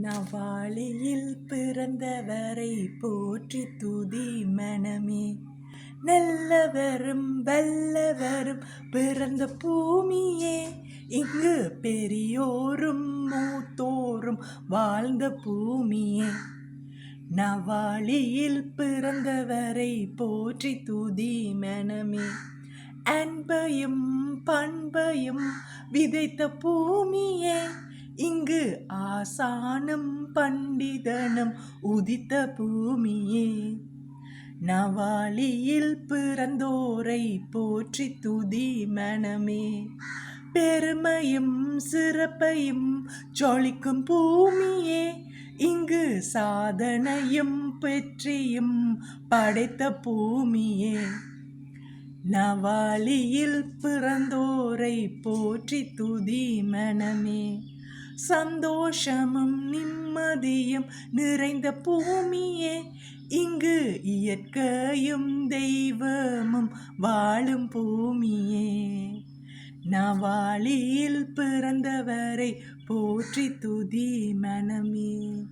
நவாளியில் பிறந்தவரை போற்றி துதி மனமே. நல்லவரும் வல்லவரும் பிறந்த பூமியே. இங்கு பெரியோரும் மூத்தோரும் வாழ்ந்த பூமியே. நவாளியில் பிறந்தவரை போற்றி துதி மனமே. அன்பையும் பண்பையும் விதைத்த பூமியே. இங்கு ஆசானம் பண்டிதனம் உதித்த பூமியே. நவாலியில் பிறந்தோரை போற்றி துதி மனமே. பெருமையும் சிறப்பையும் சொலிக்கும் பூமியே. இங்கு சாதனையும் பெற்றியும் படைத்த பூமியே. நவாலியில் பிறந்தோரை போற்றி துதி மனமே. சந்தோஷமும் நிம்மதியும் நிறைந்த பூமியே இங்கு இயற்கையும் தெய்வமும் வாழும் பூமியே. நான் வாளியில் பிறந்தவரை போற்றி துதி மனமே.